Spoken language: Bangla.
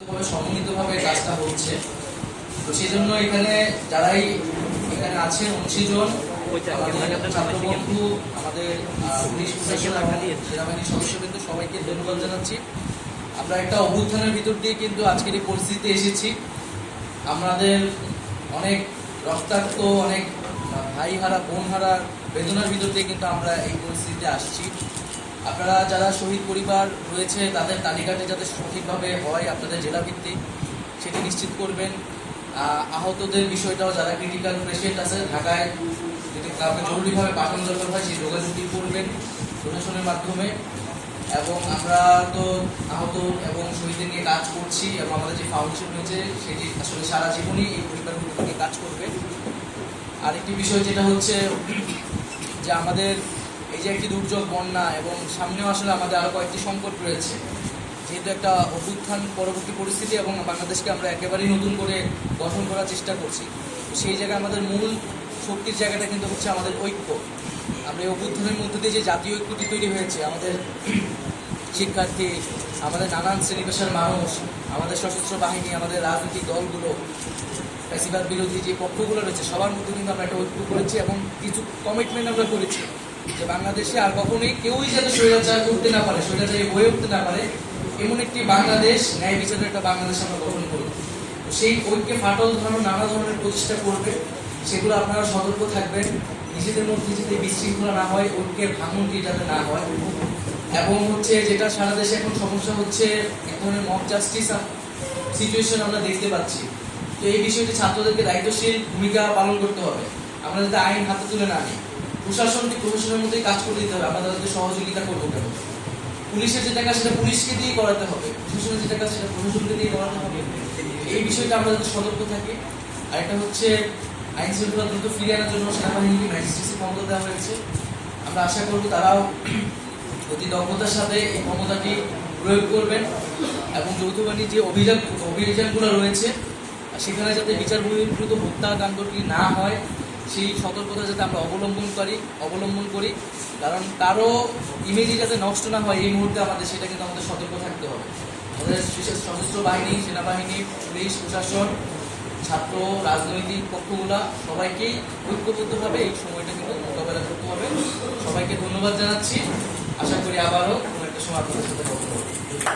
ভাবে সমন্বিতভাবে কাজটা হচ্ছে। তো সেই জন্য এখানে যারাই এখানে আছে উনশি জন আমাদের আমাদের পুলিশ প্রশাসন, সেনাবাহিনীর সদস্যবৃন্দ, সবাইকে ধন্যবাদ জানাচ্ছি। আমরা একটা অভ্যুত্থানের ভিতর দিয়ে কিন্তু আজকের এই পরিস্থিতিতে এসেছি। আমাদের অনেক রক্তাক্ত, অনেক ভাই হারা বোন হারা বেদনার ভিতর দিয়ে কিন্তু আমরা এই পরিস্থিতিতে আসছি। আপনারা যারা শহীদ পরিবার রয়েছে, তাদের তালিকাটি যাতে সঠিকভাবে হয় আপনাদের জেলা ভিত্তিক সেটি নিশ্চিত করবেন। আহতদের বিষয়টাও যারা ক্রিটিক্যাল পেশেন্ট আছে, ঢাকায় যদি কাউকে জরুরিভাবে পাঠানো দরকার হয়, সেই যোগাযোগটি করবেন ডোনেশনের মাধ্যমে। এবং আমরা তো আহত এবং শহীদদের নিয়ে কাজ করছি এবং আমাদের যে ফাউন্ডেশন রয়েছে, সেটি আসলে সারা জীবনই এই পরিবারগুলোকে নিয়ে কাজ করবে। আরেকটি বিষয় যেটা হচ্ছে যে আমাদের এই যে একটি দুর্যোগ, বন্যা এবং সামনেও আসলে আমাদের আরও কয়েকটি সংকট রয়েছে। যেহেতু একটা অভ্যুত্থান পরবর্তী পরিস্থিতি এবং বাংলাদেশকে আমরা একেবারেই নতুন করে গঠন করার চেষ্টা করছি, সেই জায়গায় আমাদের মূল শক্তির জায়গাটা কিন্তু হচ্ছে আমাদের ঐক্য। আমরা এই অভ্যুত্থানের মধ্যে দিয়ে যে জাতীয় ঐক্যটি তৈরি হয়েছে, আমাদের শিক্ষার্থী, আমাদের নানান শ্রেণি পেশার মানুষ, আমাদের সশস্ত্র বাহিনী, আমাদের রাজনৈতিক দলগুলো, ফ্যাসিবাদ বিরোধী যে পক্ষগুলো রয়েছে, সবার মধ্যে কিন্তু আমরা একটা ঐক্য করেছি এবং কিছু কমিটমেন্ট আমরা করেছি। যে বাংলাদেশে আর কখনোই কেউই যাতে স্বৈরাচার করতে না পারে, স্বৈরাচারী হয়ে উঠতে না পারে, এমন একটি বাংলাদেশ, ন্যায় বিচারের একটা বাংলাদেশ আমরা গঠন করব। তো সেই ঐক্যে ফাটল ধরানো নানা ধরনের প্রচেষ্টা করবে, সেগুলো আপনারা সতর্ক থাকবেন। নিজেদের মধ্যে যাতে বিশৃঙ্খলা না হয়, ঐক্যের ভাঙনটি যাতে না হয়। এবং হচ্ছে যেটা সারা দেশে এখন সমস্যা হচ্ছে, এক ধরনের মক জাস্টিস সিচুয়েশন আমরা দেখতে পাচ্ছি। তো এই বিষয়টি ছাত্রদেরকে দায়িত্বশীল ভূমিকা পালন করতে হবে। আমরা যাতে আইন হাতে তুলে না নিই। প্রশাসনকে প্রশাসনের মধ্যেই কাজ করে দিতে হবে? আমরা তাদের সহযোগিতা করব কেন? পুলিশের যে টাকা সেটা পুলিশকে দিয়ে করাতে হবে। প্রশাসনের যে টাকা সেটা প্রশাসনকে দিয়ে করাতে হবে। এই বিষয়টা আমরা যাতে সতর্ক থাকি। আর একটা হচ্ছে, আইন শৃঙ্খলা দ্রুত ফিরিয়ে আনার জন্য সেনাবাহিনীকে ম্যাজিস্ট্রেসি ক্ষমতা দেওয়া হয়েছে। আমরা আশা করব তারাও অতি দক্ষতার সাথে এই ক্ষমতাটি প্রয়োগ করবেন এবং যৌথ যে অভিযান অভিযানগুলো রয়েছে, সেখানে যাতে বিচার বহির্ভূত হত্যাকাণ্ডটি না হয় সেই সতর্কতা যাতে আমরা অবলম্বন করি অবলম্বন করি। কারণ কারও ইমেজই যাতে নষ্ট না হয় এই মুহূর্তে আমাদের, সেটা কিন্তু আমাদের সতর্ক থাকতে হবে। আমাদের বিশেষ সশস্ত্র বাহিনী, সেনাবাহিনী, পুলিশ, প্রশাসন, ছাত্র, রাজনৈতিক পক্ষগুলা সবাইকেই ঐক্যবদ্ধভাবে এই সময়টা কিন্তু মোকাবেলা করতে হবে। সবাইকে ধন্যবাদ জানাচ্ছি। আশা করি আবারও কোনো একটা সময় আপনাদের সাথে